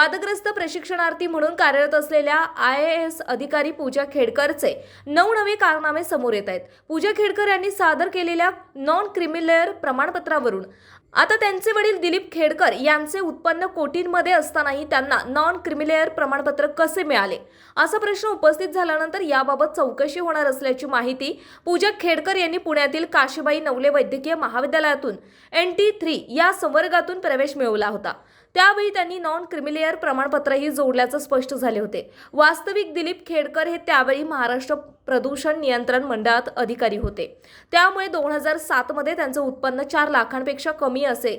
प्रशिक्षणार्थी म्हणून कार्यरत असलेल्या आय ए एस अधिकारी पूजा खेडकरचे नऊ नवे कारनामे समोर येत आहेत. पूजा खेडकर यांनी सादर केलेल्या नॉन क्रिमिलेअर प्रमाणपत्रावरून. आता त्यांचे वडील दिलीप खेडकर यांचे उत्पन्न कोटींमध्ये असतानाही त्यांना नॉन क्रिमिलेअर प्रमाणपत्र कसे मिळाले? असा प्रश्न उपस्थित झाल्यानंतर याबाबत चौकशी होणार असल्याची माहिती पूजा खेडकर यांनी पुण्यातील काशीबाई नवले वैद्यकीय महाविद्यालयातून एन टी थ्री या संवर्गातून प्रवेश मिळवला होता. त्यावेळी त्यांनी नॉन क्रिमिलेअर प्रमाणपत्रही जोडल्याचं स्पष्ट झाले होते. वास्तविक दिलीप खेडकर हे त्यावेळी महाराष्ट्र प्रदूषण नियंत्रण मंडळात अधिकारी होते. त्यामुळे दोन हजार सातमध्ये त्यांचं उत्पन्न चार लाखांपेक्षा कमी असेल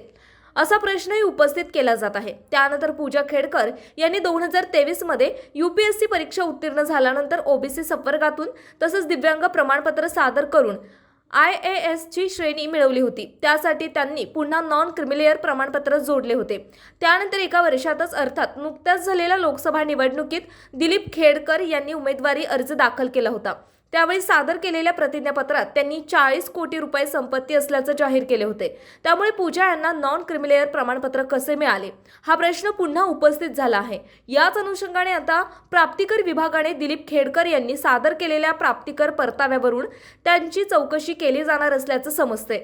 असा प्रश्नही उपस्थित केला जात आहे. त्यानंतर पूजा खेडकर यांनी दोन हजार तेवीसमध्ये यू पी एस सी परीक्षा उत्तीर्ण झाल्यानंतर ओबीसी संवर्गातून तसंच दिव्यांग प्रमाणपत्र सादर करून आय ए एसची श्रेणी मिळवली होती. त्यासाठी त्यांनी पुन्हा नॉन क्रिमिलेअर प्रमाणपत्र जोडले होते. त्यानंतर एका वर्षातच अर्थात नुकत्याच झालेल्या लोकसभा निवडणुकीत दिलीप खेडकर यांनी उमेदवारी अर्ज दाखल केला होता. त्यावेळी सादर केलेल्या प्रतिज्ञापत्रात त्यांनी चाळीस कोटी रुपये संपत्ती असल्याचं जाहीर केले होते. त्यामुळे पूजा यांना नॉन क्रिमिलेअर प्रमाणपत्र कसे मिळाले? हा प्रश्न पुन्हा उपस्थित झाला आहे. याच अनुषंगाने आता प्राप्तिकर विभागाने दिलीप खेडकर यांनी सादर केलेल्या प्राप्तिकर परताव्यावरून त्यांची चौकशी केली जाणार असल्याचं समजते